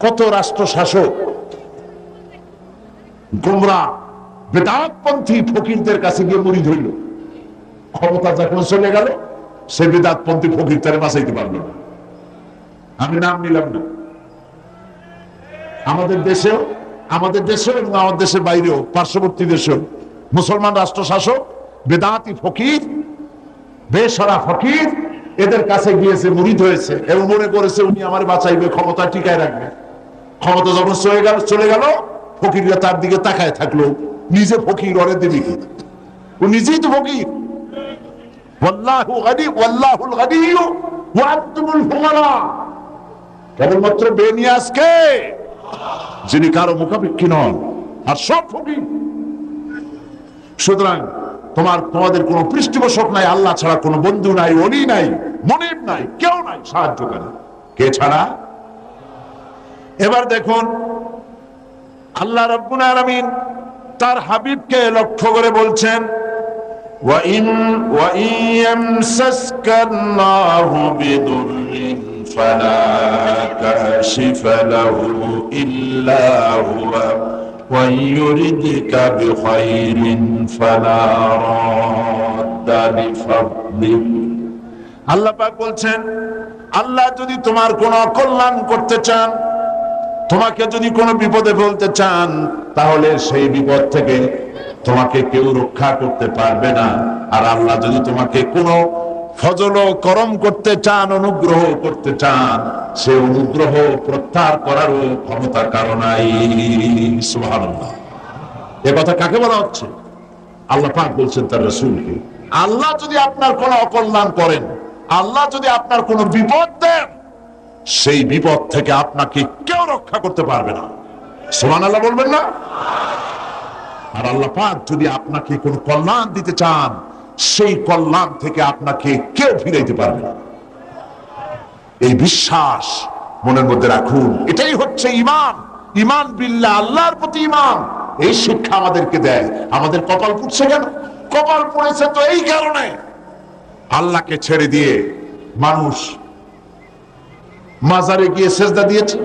কত রাষ্ট্র শাসক গোমরা, বেদাতপন্থী ফকিরদের কাছে গিয়ে মুড়ি ধরল। ক্ষমতা যখন চলে গেল, সে বেদাতপন্থী ফকির তারে বাঁচাইতে পারল না। আমি নাম নিলাম না। আমাদের দেশেও আমাদের দেশেও এবং আমাদের দেশের বাইরেও, পার্শ্ববর্তী দেশেও মুসলমান রাষ্ট্র শাসক বেদাতি ফকির, বেসরা ফকির, এদের কাছে গিয়েছে মুরিদ হয়েছে এবং মনে করেছে উনি আমার বাঁচাইবে, ক্ষমতা টিকায় রাখবে। ক্ষমতা যখন চলে গেল চলে গেল, ফকিররা তার দিকে তাকায় থাকল। নিজে ফকির, অরে দেবী ও নিজেই তো ফকির। যিনি কারও নন, আর সব ফকির। সুতরাং তোমার, তোমাদের কোনো পৃষ্ঠপোষক নাই, আল্লাহ ছাড়া কোনো বন্ধু নাই, অলি নাই, মনিব নাই, কেউ নাই সাহায্যকারী কে ছাড়া? এবার দেখুন আল্লাহ রব্বুল আলামিন তার হাবিবকে লক্ষ্য করে বলছেন وإن وإن يمسسك الله بضر فلا كاشف له إلا هو وإن يردك بخير فلا راد لفضله আল্লাহ পাক বলছেন আল্লাহ যদি তোমার কোনো অকল্যাণ করতে চান তোমাকে যদি কোনো বিপদে ফেলতে চান, তাহলে সেই বিপদ থেকে তোমাকে কেউ রক্ষা করতে পারবে না। আর আল্লাহ যদি তোমাকে কোনো ফজল করম করতে চান, অনুগ্রহ করতে চান, সে অনুগ্রহ প্রত্যাহার করারও ক্ষমতা কারণাই সুবহানাল্লাহ। এ কথা কাকে বলা হচ্ছে? আল্লাহ পাক বলছেন তার রসুলকে, আল্লাহ যদি আপনার কোনো অকল্যাণ করেন, আল্লাহ যদি আপনার কোনো বিপদ দেন সেই বিপদ থেকে আপনাকে কেউ রক্ষা করতে পারবে না। সোমান আল্লাহ বলবেন না? আর আল্লাহ পাক যদি আপনাকে কোনো কল্যাণ দিতে চান, সেই কল্যাণ থেকে আপনাকে কেউ ফিরাইতে পারবে না। এই বিশ্বাস মনের মধ্যে রাখুন, এটাই হচ্ছে ইমান ইমান বিল্লা আল্লাহর প্রতি ইমান এই শিক্ষা আমাদেরকে দেয়। আমাদের কপাল পুড়ছে কেন? কপাল পড়েছে তো এই কারণে। আল্লাহকে ছেড়ে দিয়ে মানুষ মাজারে গিয়ে সেজদা দিয়েছে,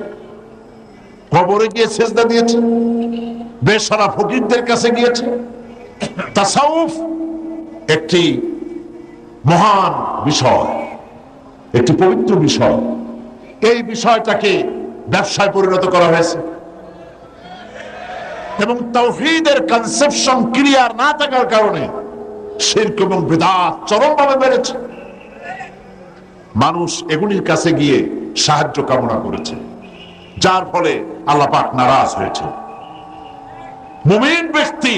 কবরে গিয়ে সেজদা দিয়েছে, বেসারা ফকিরদের কাছে গিয়েছে। তাসাউফ একটি মহান বিষয়, একটি পবিত্র বিষয়। এই বিষয়টাকে ব্যবসায় পরিণত করা হয়েছে। এবং তৌহিদের কনসেপশন ক্লিয়ার না থাকার কারণে শিরক এবং বেদাত চরমভাবে বেড়েছে। মানুষ এগুলির কাছে গিয়ে সাহায্য কামনা করেছে, যার ফলে আল্লাহ পাক নারাজ হয়েছে। মুমিন ব্যক্তি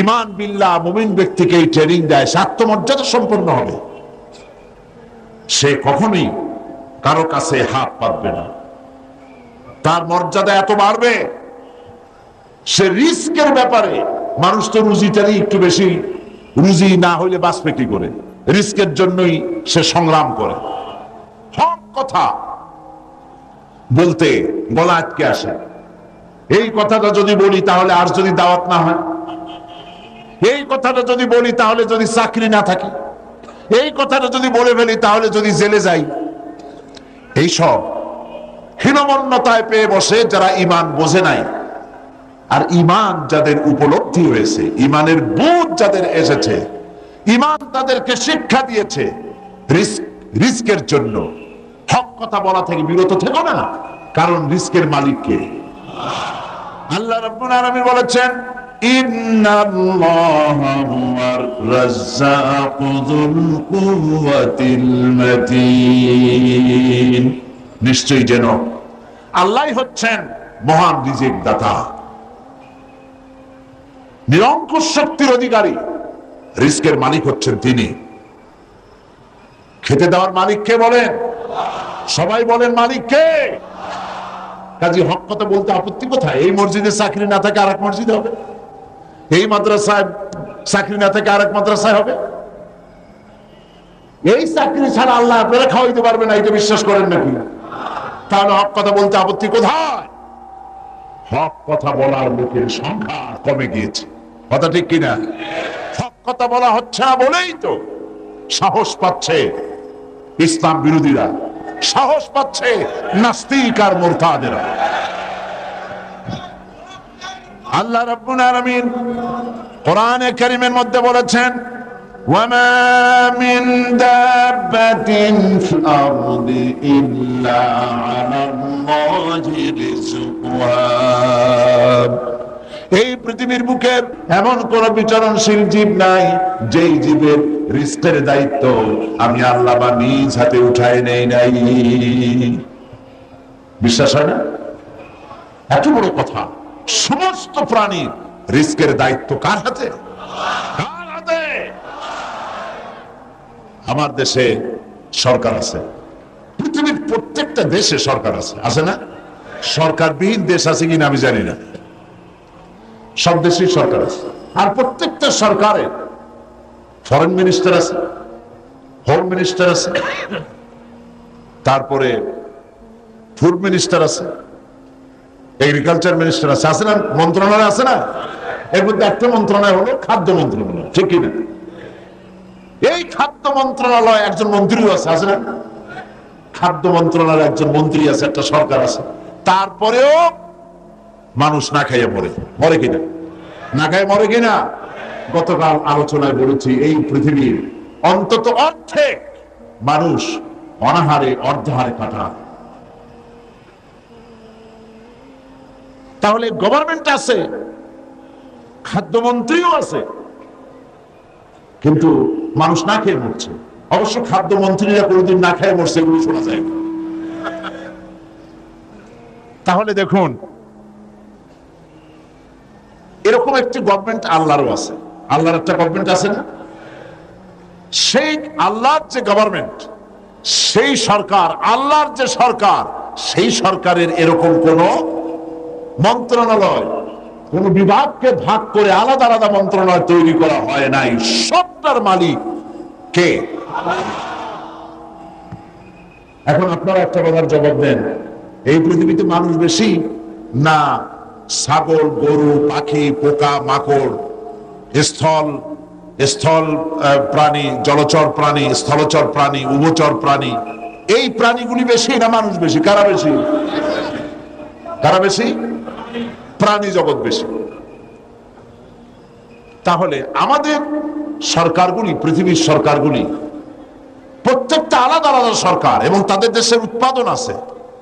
ইমান বিল্লাহ মুমিন ব্যক্তিকে এই ট্রেনিং দেয় আত্মমর্যাদা সম্পন্ন হবে। সে কখনোই কারও কাছে হাত পাতবে না। তার মর্যাদা এত বাড়বে, সে রিস্কের ব্যাপারে মানুষ তো রুজিটারই একটু বেশি, রুজি না হইলে বাঁচবে কি করে? রিস্কের জন্যই সে সংগ্রাম করে। হক কথা বলতে গলা আটকে আসে। এই কথাটা যদি বলি তাহলে আর যদি দাওয়াত না হয়? এই কথাটা যদি বলি তাহলে যদি চাকরি না থাকে? এই কথাটা যদি বলে ফেলি তাহলে যদি জেলে যাই? এইসব হীনমন্যতায় পেয়ে বসে যারা ইমান বোঝে নাই। আর ইমান যাদের উপলব্ধি হয়েছে ইমানের বুধ যাদের এসেছে ইমান তাদেরকে শিক্ষা দিয়েছে রিস্কের জন্য। হক কথা বলা থেকে বিরত থেকো না, কারণ রিস্কের মালিককে আল্লাহ রাব্বুল বলেছেন নিশ্চয়ই যেন আল্লাহই হচ্ছেন মহান রিজিক দাতা নিরঙ্কুশ শক্তির অধিকারী। রিস্কের মালিক হচ্ছেন তিনি। খেতে দেওয়ার মালিক কে বলেন? সবাই বলেন মালিক কে? কাজী হক কথা বলতে আপত্তি কোথায়? এই মসজিদে চাকরি না থাকে আরেক মসজিদে হবে। এই মাদ্রাসায় চাকরি না থাকে আরেক মাদ্রাসায় হবে। এই চাকরি ছাড়া আল্লাহ আপনারা খাওয়াইতে পারবে না, এটা বিশ্বাস করেন নাকি? তাহলে হক কথা বলতে আপত্তি কোথায়? হক কথা বলার লোকের সংখ্যা কমে গিয়েছে। কথা ঠিক কিনা? কথা বলা হচ্ছে না বলেই তো সাহস পাচ্ছে ইসলাম বিরোধীরা। সাহস পাচ্ছে নাস্তিক আর মোরতাদেরা। আল্লাহ রাব্বুল কোরআনে কারীমের মধ্যে বলেছেন ইল্লা এই পৃথিবীর বুকে এমন কোন বিচরণশীল জীব নাই, যেই জীবের রিস্কের দায়িত্ব আমি আল্লাহ বা নিজ হাতে উঠায় নেই নাই। বিশ্বাস হয় না? এত বড় কথা, সমস্ত প্রাণীর রিস্কের দায়িত্ব কার হাতে? কার হাতে? আমার দেশে সরকার আছে, পৃথিবীর প্রত্যেকটা দেশে সরকার আছে আছে না? সরকারবিহীন দেশ আছে কিনা আমি জানি না। সব দেশেই সরকার আছে। আর প্রত্যেকটা সরকারের ফরেন মিনিস্টার আছে হোম মিনিস্টার আছে, তারপরে ফুড মিনিস্টার আছে এগ্রিকালচার মিনিস্টার আছে। আছে না? মন্ত্রণালয় আছে না? এর মধ্যে একটা মন্ত্রণালয় হলো খাদ্য মন্ত্রণালয়, ঠিক কিনা? এই খাদ্য মন্ত্রণালয় একজন মন্ত্রীও আছে আছে না? খাদ্য মন্ত্রণালয়ের একজন মন্ত্রী আছে, একটা সরকার আছে। তারপরেও মানুষ না খাইয়া মরে। মরে কিনা? না খাইয়ে মরে কিনা? গতকাল আলোচনায় বলেছি, এই পৃথিবীর অন্তত অর্ধেক মানুষ অনাহারে অর্ধহারে কাটা তাহলে গভর্নমেন্ট আছে, খাদ্যমন্ত্রীও আছে, কিন্তু মানুষ না খেয়ে মরছে। অবশ্য খাদ্যমন্ত্রীরা কোনোদিন না খেয়ে মরছে এগুলো শোনা যায় তাহলে দেখুন এরকম একটি গভর্নমেন্ট আল্লাহরও আছে। আল্লাহর একটা গভর্নমেন্ট আছে না? সেই আল্লাহর যে গভর্নমেন্ট সেই সরকার, আল্লাহর যে সরকার, সেই সরকারের এরকম কোন মন্ত্রণালয়, কোন বিভাগকে ভাগ করে আলাদা আলাদা মন্ত্রণালয় তৈরি করা হয় নাই। সবটার মালিক কে? এখন আপনারা একটা কথার জবাব দেন। এই পৃথিবীতে মানুষ বেশি? না। ছাগল, গরু, পাখি, পোকা, মাকড়, স্থল স্থল প্রাণী, জলচর প্রাণী, স্থলচর প্রাণী, উভচর প্রাণী। এই প্রাণীগুলি বেশি না মানুষ বেশি? কারা বেশি? কারা বেশি? প্রাণী জগৎ বেশি। তাহলে আমাদের সরকারগুলি, পৃথিবীর সরকারগুলি, প্রত্যেকটা আলাদা আলাদা সরকার এবং তাদের দেশের উৎপাদন আছে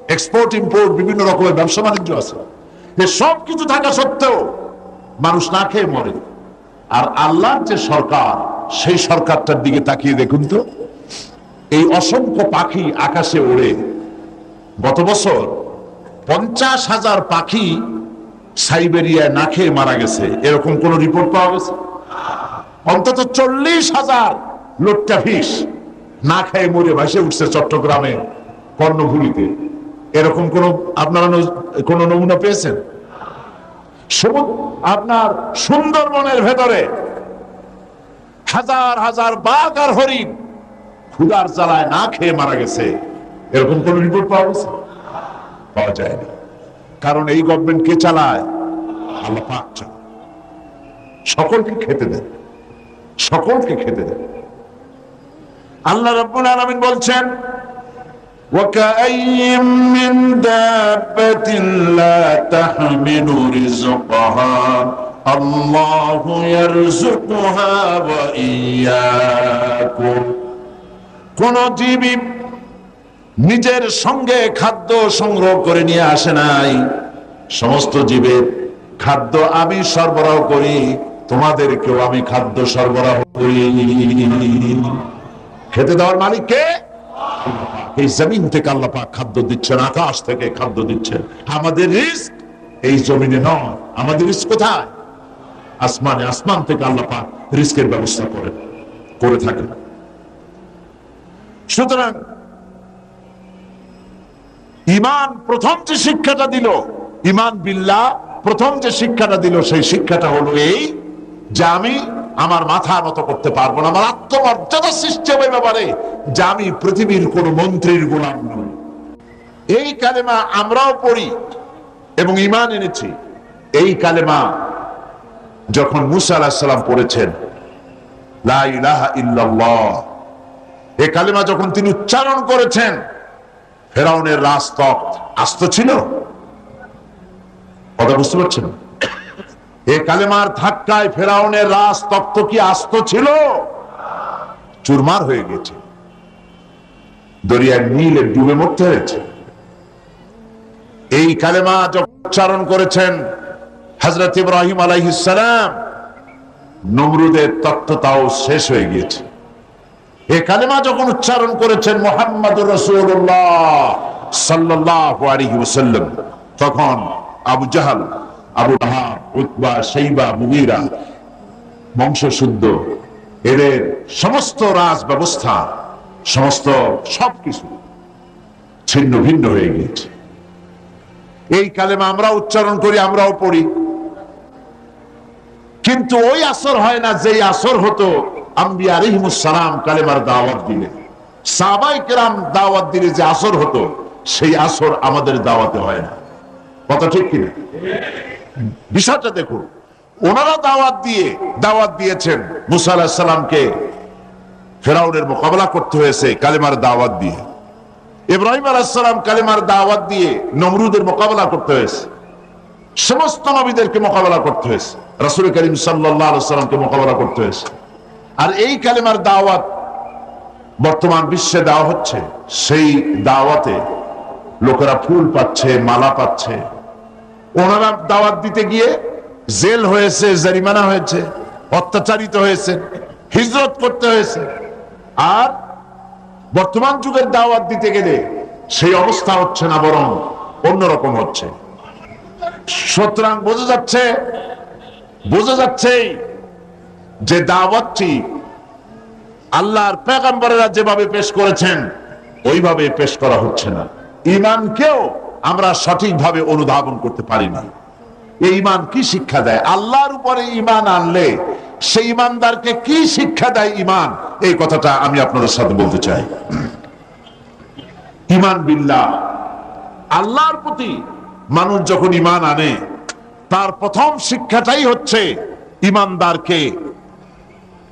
এক্সপোর্ট ইম্পোর্ট বিভিন্ন রকমের ব্যবসা বাণিজ্য আছে। যে সব কিছু থাকা সত্ত্বেও মানুষ না খেয়ে মরে। আর আল্লাহর যে সরকার, সেই সরকারটার দিকে তাকিয়ে দেখুন তো। এই অসংখ্য পাখি আকাশে ওড়ে। গত বছর পঞ্চাশ হাজার পাখি সাইবেরিয়ায় না খেয়ে মারা গেছে। এরকম কোন রিপোর্ট পাওয়া গেছে? অন্তত চল্লিশ হাজার লোকটা ফিস না খেয়ে মরে ভাসে উঠছে চট্টগ্রামে কর্ণভূমিতে এরকম কোন আপনারা কোন নমুনা পেয়েছেন? আপনার সুন্দরবনের ভেতরে হাজার হাজার বাঘ আর হরিণ ক্ষুদার জ্বালায় না খেয়ে মারা গেছে। এরকম কোন রিপোর্ট পাওয়া গেছে? পাওয়া যায়নি। কারণ এই গভর্নমেন্ট কে চালায়? চালায়। সকলকে খেতে দেন সকলকে খেতে দেন আল্লাহ রাব্বুল আলামিন বলছেন وكأي من دابة لا تحمل رزقها الله يرزقها وإياكم কোন জীবী নিজের সঙ্গে খাদ্য সংগ্রহ করে নিয়ে আসে নাই সমস্ত জীবের খাদ্য আমি সরবরাহ করি তোমাদেরকেও আমি খাদ্য সরবরাহ করি খেতে দেওয়ার মালিক কে এই জমিন থেকে আল্লাহ পাক খাদ্য দিচ্ছেন, আকাশ থেকে খাদ্য দিচ্ছেন। আমাদের রিস্ক এই জমিনে নয়, আমাদের রিস্ক কোথায়? আসমানে, আসমান থেকে আল্লাহ পাক রিস্কের ব্যবস্থা করে করে থাকেন। সুতরাং ইমান প্রথম যে শিক্ষাটা দিল, ইমান বিল্লাহ, প্রথম যে শিক্ষাটা দিল, সেই শিক্ষাটা হলো এই যে আমি আমার মাথা নত করতে পারব না। আমার আত্মমর্যাদা সৃষ্টি হবে ব্যাপারে যে আমি পৃথিবীর কোন মন্ত্রীর গোলাম নই। এই কালেমা আমরাও পড়ি এবং ইমান এনেছি। এই কালেমা যখন মুসা আলাহিসাল্লাম পড়েছেন ইলাহা কালেমা যখন তিনি উচ্চারণ করেছেন, ফেরাউনের রাজতক আস্ত ছিল? কথা বুঝতে পারছেন? এ কালেমার ধাক্কায় ফেরাউনের রাজ তক্ত কি আস্ত ছিল? চুরমার হয়ে গেছে। দরিয়ার নীলে ডুবে মরতে হয়েছে। এই কালেমা যখন উচ্চারণ করেছেন হজরত ইব্রাহিম আলাইহিসালাম নমরুদের তত্ত্বতাও শেষ হয়ে গিয়েছে। এ কালেমা যখন উচ্চারণ করেছেন মোহাম্মদ রসুল্লাহ সাল্লাহ আলাইহি ওয়াসাল্লাম, তখন Abu Jahl Abu Lahab Utba Shaiba Mughira বংশশুদ্ধ এদের সমস্ত রাজ ব্যবস্থা সমস্ত সবকিছু ছিন্ন ভিন্ন হয়ে গিয়েছে। এই কালেমা আমরা উচ্চারণ করি, আমরাও পড়ি। কিন্তু ওই আসর হয় না, যেই আসর হতো আম্বিয়া আলিহিমুসালাম কালেমার দাওয়াত দিলে। সাবাই কেরাম দাওয়াত দিলে যে আসর হতো, সেই আসর আমাদের দাওয়াতে হয় না। কথা ঠিক কিনা? বিষয়টা দেখুন। ওনারা দাওয়াত দিয়ে, দাওয়াত দিয়েছেন মুসা আলাহিসাল্লামকে ফেরাউনের মোকাবেলা করতে হয়েছে কালেমার দাওয়াত দিয়ে। ইব্রাহিম আলাহিসাল্লাম কালেমার দাওয়াত দিয়ে নমরুদের মোকাবেলা করতে হয়েছে। সমস্ত নবীদেরকে মোকাবেলা করতে হয়েছে। রাসুল করিম সাল্লামকে মোকাবেলা করতে হয়েছে। আর এই কালেমার দাওয়াত বর্তমান বিশ্বে দেওয়া হচ্ছে। সেই দাওয়াতে লোকেরা ফুল পাচ্ছে, মালা পাচ্ছে। ওনারা দাওয়াত দিতে গিয়ে জেল হয়েছে, জারিমানা হয়েছে, অত্যাচারিত হয়েছে, হিজরত করতে হয়েছে। আর বর্তমান যুগের দাওয়াত দিতে গেলে সেই অবস্থা হচ্ছে না, বরং অন্যরকম হচ্ছে। সুতরাং বোঝা যাচ্ছে বোঝা যাচ্ছে যে দাওয়াতটি আল্লাহর পেগাম্বরেরা যেভাবে পেশ করেছেন, ওইভাবে পেশ করা হচ্ছে না। ইমানকেও আমরা সঠিকভাবে অনুধাবন করতে পারি না। এই ইমান কি শিক্ষা দেয়? আল্লাহর উপরে ইমান আনলে সেই ইমানদারকে কি শিক্ষা দেয় ইমান এই কথাটা আমি আপনাদের সাথে বলতে চাই। ইমান বিল্লাহ। আল্লাহর প্রতি মানুষ যখন ইমান আনে, তার প্রথম শিক্ষাটাই হচ্ছে ইমানদারকে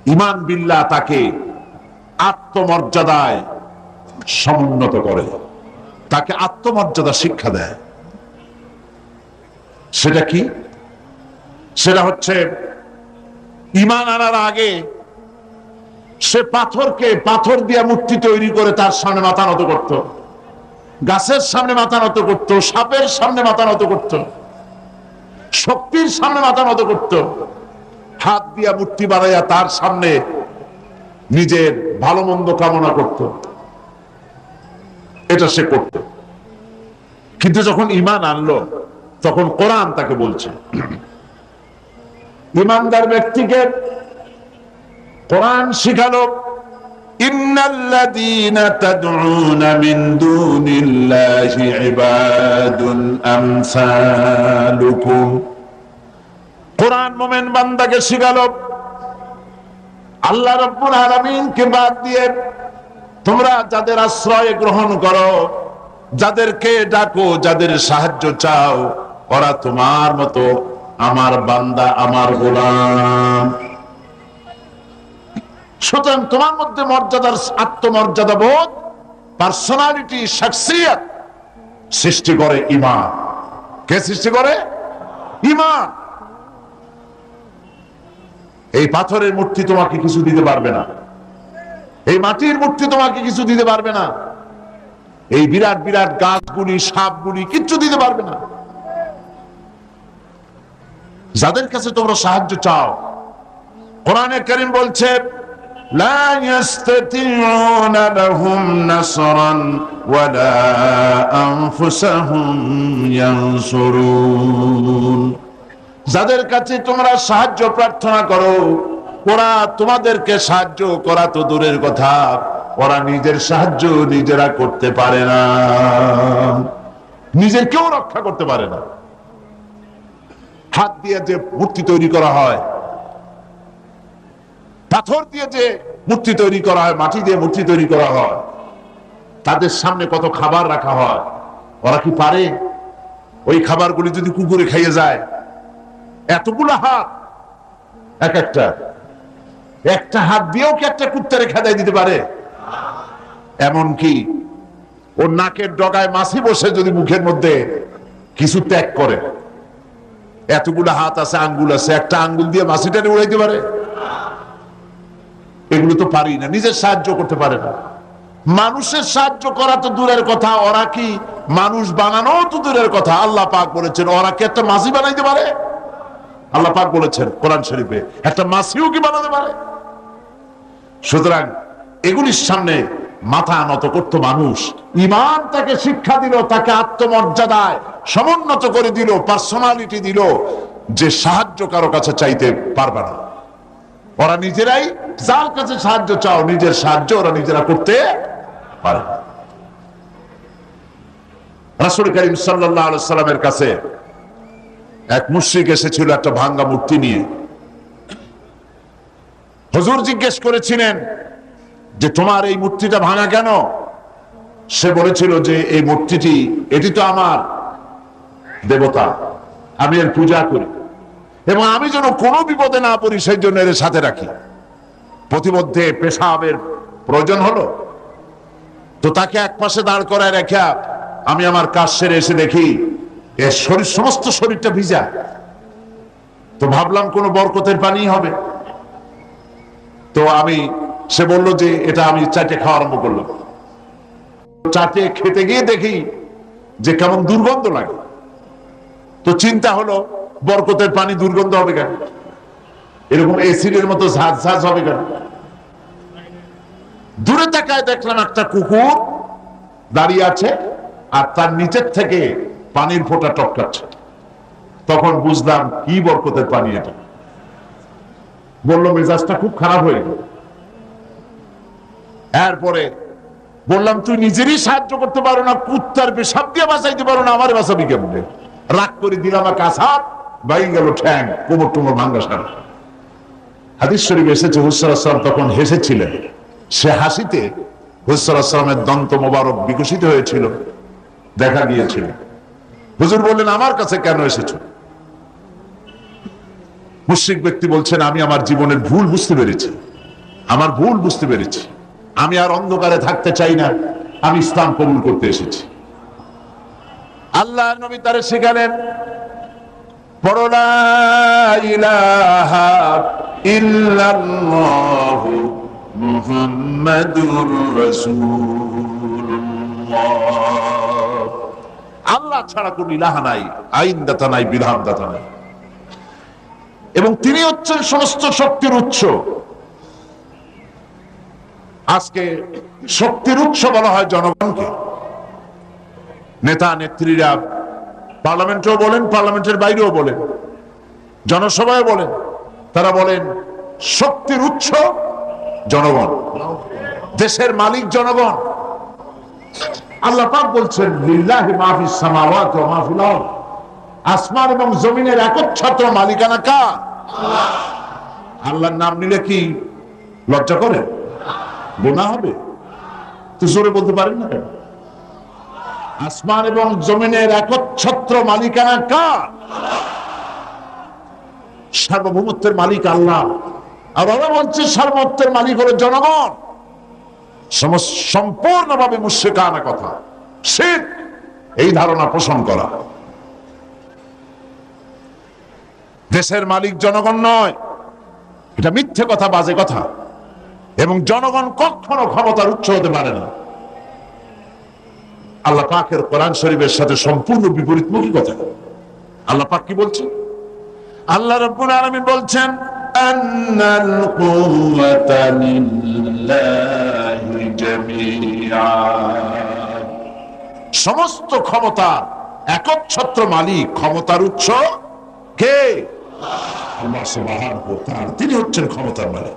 ইমান বিল্লাহ তাকে আত্মমর্যাদায় সমুন্নত করে। তাকে আত্মমর্যাদা শিক্ষা দেয়। সেটা কি? সেটা হচ্ছে ইমান আনার আগে সে পাথরকে পাথর দিয়ে মূর্তি তৈরি করে তার সামনে মাথা নত করত। গাছের সামনে মাথা নত করত, সাপের সামনে মাথা নত করত, শক্তির সামনে মাথা নত করত। হাত দিয়া মূর্তি বানাইয়া তার সামনে নিজের ভালো মন্দ কামনা করত। এটা সে করত। কিন্তু যখন ইমান আনলো, তখন কোরআন তাকে বলছে। ইমানদার ব্যক্তিকে কোরআন শিখালো, আল্লাহ রাব্বুল আলামিনকে বাদ দিয়ে তোমরা যাদের আশ্রয় গ্রহণ করো, যাদেরকে ডাকো, যাদের সাহায্য চাও, ওরা তোমার মতো আমার বান্দা, আমার গোলাম। সুতরাং তোমার মধ্যে মর্যাদার আত্মমর্যাদা বোধ, পার্সোনালিটি শাকসিয়ত সৃষ্টি করে ইমান। কে সৃষ্টি করে? ইমান। এই পাথরের মূর্তি তোমাকে কিছু দিতে পারবে না। এই মাটির মূর্তি তোমাকে কিছু দিতে পারবে না এই বিরাট বিরাট গাছগুলি সাপগুলি কিচ্ছু দিতে পারবে না যাদের কাছে তোমরা সাহায্য চাও কোরআনে করিম বলছে لا يستطيعون لهم نصرا ولا أنفسهم ينصرون যাদের কাছে তোমরা সাহায্য প্রার্থনা করো ওরা তোমাদেরকে সাহায্য করা তো দূরের কথা। ওরা নিজের সাহায্য নিজেরা করতে পারে না। নিজের কেউ রক্ষা করতে পারে না। হাত দিয়ে যে মূর্তি তৈরি করা হয়, পাথর দিয়ে যে মূর্তি তৈরি করা হয়, মাটি দিয়ে মূর্তি তৈরি করা হয়, তাদের সামনে কত খাবার রাখা হয়, ওরা কি পারে? ওই খাবারগুলি যদি কুকুরে খাইয়ে যায়, এতগুলো হাত, এক একটা একটা হাত দিয়েও কি একটা কুত্তারে খেদাই দিতে পারে? এমন কি? ওর নাকের ডগায় মাছি বসে যদি মুখের মধ্যে কিছু ত্যাগ করে। এতগুলো হাত আছে, আঙ্গুল আছে, একটা আঙ্গুল দিয়ে মাছিটারে উড়াইতে পারে? এগুলো তো পারি না, নিজের সাহায্য করতে পারে না। মানুষের সাহায্য করা তো দূরের কথা, ওরা কি মানুষ বানানো তো দূরের কথা? আল্লাহ পাক বলেছেন, ওরা কি একটা মাছি বানাইতে পারে? আল্লাহ পাক বলেছেন কোরআন শরীফে, একটা মাছিও কি বানাতে পারে? সুতরাং এগুলির সামনে মাথা নত করতো মানুষ। ইমান তাকে শিক্ষা দিল, তাকে আত্মমর্যাদায় সমুন্নত করে দিল পার্সোনালিটি দিল, যে সাহায্য কারও কাছে চাইতে পারবে না। ওরা নিজেরাই যার কাছে সাহায্য চাও, নিজের সাহায্য ওরা নিজেরা করতে পারে রাসুল করিম সাল্লাহ সাল্লামের কাছে এক মুশ্রিক এসেছিল একটা ভাঙ্গা মূর্তি নিয়ে। হুজুর জিজ্ঞেস করেছিলেন যে তোমার এই মূর্তিটা ভাঙা কেন? সে বলেছিল যে এই মূর্তিটি, এটি তো আমার দেবতা, আমি এর পূজা করি। এবং আমি যেন কোনো বিপদে না পড়ি, সেই জন্য এর সাথে রাখি। প্রতিমধ্যে পেশাবের প্রয়োজন হলো। তো তাকে এক পাশে দাঁড় করায় রেখা আমি আমার কাজ সেরে এসে দেখি এর শরীর, সমস্ত শরীরটা ভিজা। তো ভাবলাম কোনো বরকতের পানি হবে। তো আমি, সে বলল যে এটা আমি চাটে খাওয়া আরম্ভ করলাম। চাটে খেতে গিয়ে দেখি যে কেমন দুর্গন্ধ লাগে। তো চিন্তা হলো, বরকতের পানি দুর্গন্ধ হবে কেন? এরকম এসিডের মতো ঝাঁজ ঝাঁজ হবে কেন? দূরে তাকায় দেখলাম একটা কুকুর দাঁড়িয়ে আছে আর তার নিচের থেকে পানির ফোঁটা টপকাচ্ছে তখন বুঝলাম কি বরকতের পানি এটা। বলল, মেজাজটা খুব খারাপ হয়ে গেল। এরপরে বললাম, তুই নিজেরই সাহায্য করতে পারো না, কুত্তার পেশাব দিয়ে বাঁচাইতে পারো না, আমার বাঁচাবি কেমনে? রাগ করে দিলাম এক বাইরে গেল ঠ্যাং, কোমর টুমর ভাঙ্গা সার। হাদিস শরীফ এসেছে হুসর আসলাম তখন হেসেছিলেন। সে হাসিতে হুসর আসলামের দন্ত মোবারক বিকশিত হয়েছিল, দেখা গিয়েছিল। হুজুর বললেন, আমার কাছে কেন এসেছ? মুশ্রিক ব্যক্তি বলছেন, আমি আমার জীবনের ভুল বুঝতে পেরেছি। আমার ভুল বুঝতে পেরেছি। আমি আর অন্ধকারে থাকতে চাই না। আমি ইসলাম কবুল করতে এসেছি। আল্লাহ নবী তারে শেখালেন আল্লাহ ছাড়া কোন ইলাহা নাই আইন দাতা নাই বিধান দাতা নাই। এবং তিনি হচ্ছেন সমস্ত শক্তির উৎস। আজকে শক্তির উৎস বলা হয় জনগণকে। নেতা নেত্রীরা পার্লামেন্টেও বলেন, পার্লামেন্টের বাইরেও বলেন জনসভায় বলেন, তারা বলেন, শক্তির উৎস জনগণ। দেশের মালিক জনগণ। আল্লাহ বলছেন, লিল্লাহি মাহফিস সামাওয়াতি ওয়া মাহফিল আরদ। আসমান এবং জমিনের একচ্ছত্র মালিকানা কা আল্লাহর নাম নিলে কি লজ্জা করে? গোনা হবে? তো জোরে বলতে পারেন না কেন? আসমান এবং জমিনের একচ্ছত্র মালিকানা কার? সার্বভৌমত্বের মালিক আল্লাহ। আর ওরা বলছে সার্বভৌমত্বের মালিক হলো জনগণ। সম্পূর্ণভাবে মুশ্রিকানা কথা। শীত এই ধারণা পোষণ করা। দেশের মালিক জনগণ নয়। এটা মিথ্যে কথা, বাজে কথা। এবং জনগণ কখনো ক্ষমতার উৎস হতে পারে না। আল্লাহ পাকের কোরআন শরীফের সাথে সম্পূর্ণ বিপরীতমুখী কথা। আল্লাহ পাক কি বলছেন? আল্লাহ রব্বুল আলামিন বলছেন সমস্ত ক্ষমতা, একচ্ছত্র মালিক ক্ষমতার উৎস কে? আল্লাহ সুবহানাহু ওয়া তাআলা তিনি হচ্ছেন ক্ষমতার মালিক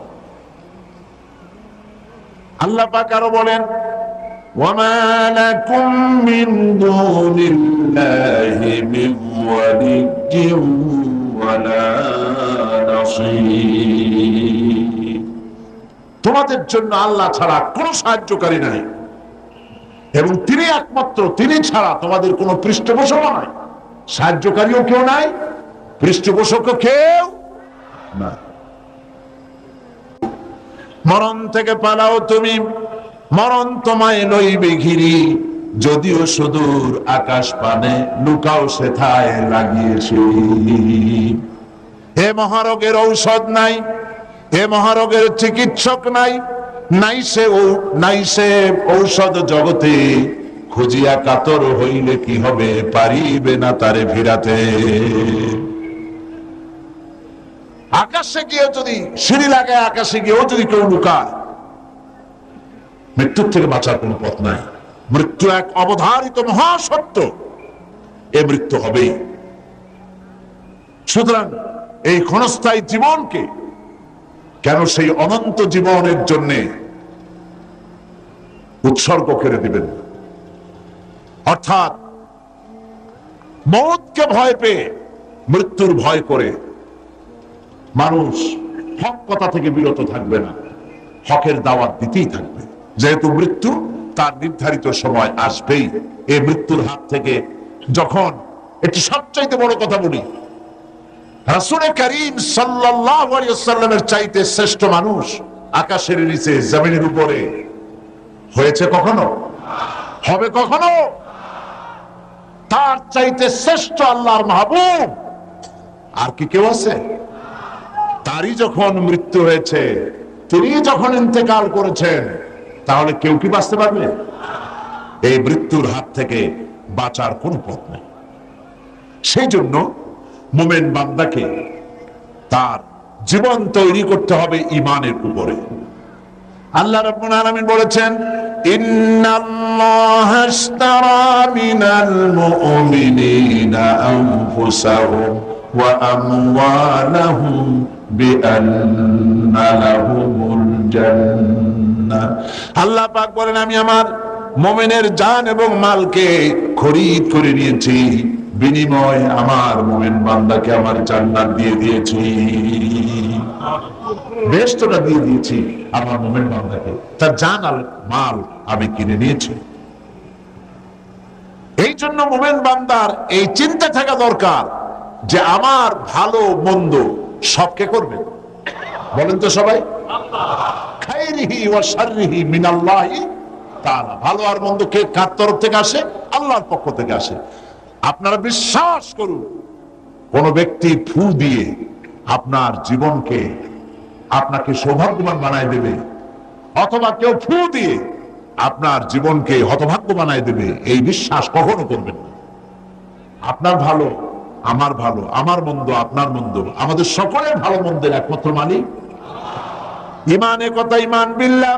আল্লাহ পাক আরো বলেন وما لكم من دون الله من ولي ولا نصير তোমাদের জন্য আল্লাহ ছাড়া কোনো সাহায্যকারী নাই এবং তিনি একমাত্র তিনি ছাড়া তোমাদের কোনো পৃষ্ঠপোষকও নাই সাহায্যকারীও কেউ নাই পৃষ্ঠপোষকও কেউ না। মরণ থেকে পালাও তুমি, মরণ তোমায় লইবে ঘিরি। যদিও সুদূর আকাশ পানে, লুকাও সেথায় লাগিয়েছি এ মহারোগের ঔষধ নাই এ মহারোগের চিকিৎসক নাই নাই সে নাই সে ঔষধ জগতে। খুঁজিয়া কাতর হইলে কি হবে, পারিবে না তারে ভিড়াতে আকাশে গিয়ে যদি সিঁড়ি লাগায়, আকাশে গিয়েও যদি কেউ লুকায়, মৃত্যুর থেকে বাঁচার কোনো পথ নাই। মৃত্যু এক অবধারিত মহাসত্য। এ মৃত্যু হবেই। সুতরাং এই ক্ষণস্থায়ী জীবনকে কেন সেই অনন্ত জীবনের জন্য উৎসর্গ করে দিবেন? অর্থাৎ মৌতকে ভয় পেয়ে মৃত্যুর ভয় করে মানুষ হক কথা থেকে বিরত থাকবে না। হকের দাওয়াত দিতেই থাকবে। যেহেতু মৃত্যু, তার নির্ধারিত সময় আসবেই। এই মৃত্যুর হাত থেকে যখন একটি সবচাইতে বড় কথা বলি, রাসূলে করিম ওয়াসাল্লামের চাইতে শ্রেষ্ঠ মানুষ আকাশের নিচে, জমিনের উপরে। হয়েছে কখনো? হবে কখনো? তার চাইতে শ্রেষ্ঠ আল্লাহর মাহবুব। আর কি কেউ আছে? তারই যখন মৃত্যু হয়েছে, তিনি যখন ইন্তেকাল করেছেন, তাহলে কেউ কি বাঁচতে পারবে? এই মৃত্যুর হাত থেকে বাঁচার কোন পথ নেই। সেই জন্য মোমেন বান্দাকে তার জীবন তৈরি করতে হবে ইমানের উপরে। আল্লাহ রাব্বুল আলামিন বলেছেন, ইন্নাল্লাহা আশতারা মিনাল মুমিনিনা আনফুসাহুম ওয়া আমওয়ালাহুম আল্লাহ পাক বলেন, আমি আমার মুমিনের জান এবং মালকে খরিদ করে নিয়েছি। বিনিময় আমার মুমিন বান্দাকে আমার দিয়ে দিয়েছি। দিয়ে দিয়েছি আমার মোমেন বান্দাকে। তার জান মাল আমি কিনে নিয়েছি। এই জন্য মোমেন বান্দার এই চিন্তা থাকা দরকার যে আমার ভালো, মন্দ সবকে করবে? বলেন তো সবাই। খাইরিহি ওয়া শাররিহি মিনাল্লাহি তাআলা। ভালো আর মন্দ কে কার তরফ থেকে আসে? আল্লাহর পক্ষ থেকে আসে। আপনারা বিশ্বাস করুন, কোন ব্যক্তি ফু দিয়ে আপনার জীবনকে আপনাকে সৌভাগ্যবান বানায় দেবে, অথবা কেউ ফু দিয়ে আপনার জীবনকে হতভাগ্য বানায় দেবে, এই বিশ্বাস কখনো করবেন না। আপনার ভালো আমার ভালো, আমার মন্দ, আপনার মন্দ, আমাদের সকলের ভালো মন্দের একমাত্র মালিক। ইমানে কথা ইমান বিল্লাহ,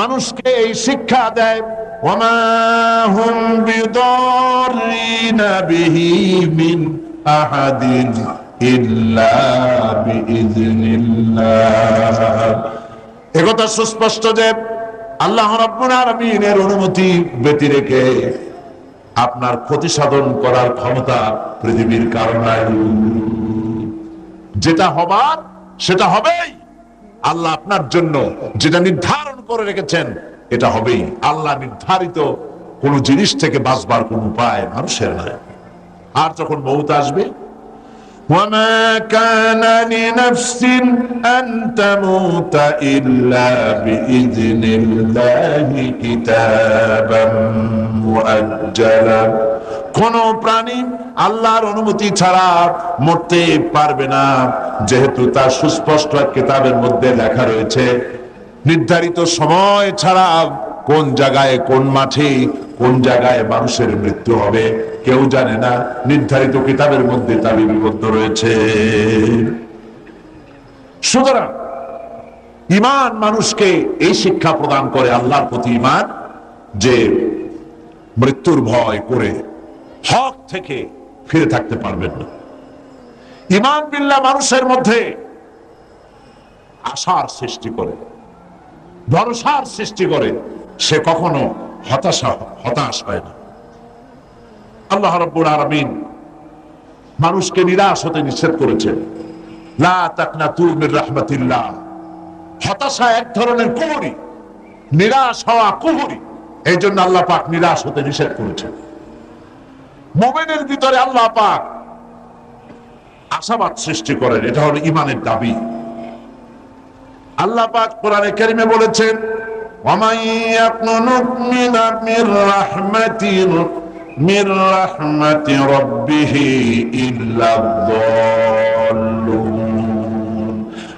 মানুষকে এই শিক্ষা দেয় ইল্লা সুস্পষ্ট যে, আল্লাহ রাব্বুল আলামিনের অনুমতি ব্যতি রেখে আপনার ক্ষতি সাধন করার ক্ষমতা পৃথিবীর কারণ যেটা হবার, সেটা হবেই। আল্লাহ আপনার জন্য যেটা নির্ধারণ করে রেখেছেন, এটা হবেই। আল্লাহ নির্ধারিত কোন জিনিস থেকে বাঁচবার কোন উপায় মানুষের নয় আর যখন বহুত আসবে وما كان لنفس أن تموت إلا بإذن الله كتابا مؤجلا কোন প্রাণী আল্লাহর অনুমতি ছাড়া মরতে পারবে না যেহেতু তার সুস্পষ্ট এক কিতাবের মধ্যে লেখা রয়েছে নির্ধারিত সময় ছাড়া কোন জায়গায় কোন মাঠে কোন জায়গায় মানুষের মৃত্যু হবে, কেউ জানে না। নির্ধারিত কিতাবের মধ্যে তা লিপিবদ্ধ রয়েছে। সুতরাং ইমান মানুষকে এই শিক্ষা প্রদান করে আল্লাহর প্রতি ইমান যে মৃত্যুর ভয় করে হক থেকে ফিরে থাকতে পারবেন না। ইমান বিল্লা মানুষের মধ্যে আশার সৃষ্টি করে, ভরসার সৃষ্টি করে। সে কখনো হতাশা হতাশ হয় না। আল্লাহ রব্বুল আলামিন মানুষকে নিরাশ হতে নিষেধ করেছেন। লা রাহমাতিল্লাহ। হতাশা এক ধরনের কুহুরি, নিরাশ হওয়া কুহুরি এই জন্য আল্লাহ পাক নিরাশ হতে নিষেধ করেছেন। মোমেনের ভিতরে আল্লাহ পাক আশাবাদ সৃষ্টি করেন, এটা হলো ইমানের দাবি। আল্লাহ পাক কোরআনে কারিমে বলেছেন ومن يقنط من من رحمة من رحمة ربه إلا الضالون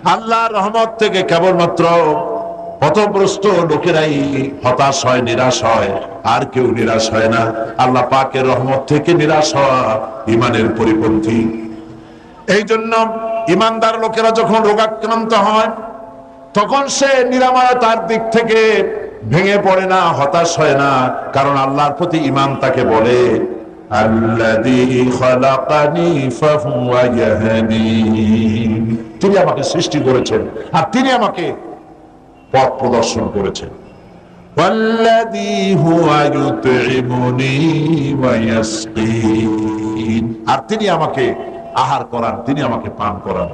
আল্লাহ রহমত থেকে কেবলমাত্র পথভ্রষ্ট লোকেরাই হতাশ হয় নিরাশ হয় আর কেউ নিরাশ হয় না আল্লাহ পাকের রহমত থেকে নিরাশ হওয়া ইমানের পরিপন্থী এই জন্য ইমানদার লোকেরা যখন রোগাক্রান্ত হয় তখন সে নিরাময়তার দিক থেকে ভেঙে পড়ে না, হতাশ হয় না, কারণ আল্লাহর প্রতি ইমাম তাকে বলে তিনি আমাকে সৃষ্টি করেছেন আর তিনি আমাকে পথ প্রদর্শন করেছেন। আর তিনি আমাকে আহার করান, তিনি আমাকে পান করান।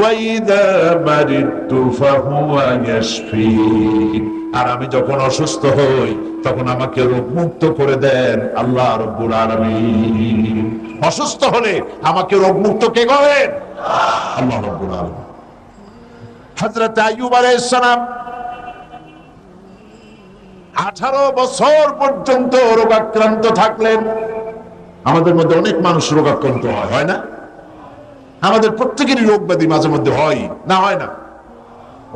وَإِذَا مَرِدْتُ ফাহুয়া يَشْفِينَ আর আমি যখন অসুস্থ হই, তখন আমাকে রোগ মুক্ত করে দেন আল্লাহ রব্বুল আলামিন। অসুস্থ হলে আমাকে রোগ মুক্ত কে করেন? আল্লাহ রব্বুল আলামিন। হযরত আইয়ুব আলাইহিস সালাম 18 বছর পর্যন্ত রোগাক্রান্ত থাকলেন। আমাদের মধ্যে অনেক মানুষ রোগাক্রান্ত হয় হয় না? আমাদের প্রত্যেকেরই রোগ ব্যাধি মাঝে মধ্যে হয়। না হয় না।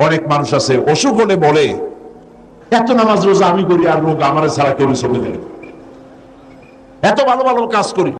অনেক মানুষ আছে, অসুখ হলে বলে, এত নামাজ রোজা আমি করি আর রোগ আমার ছাড়া কেউ চলে যায় এত ভালো ভালো কাজ করি।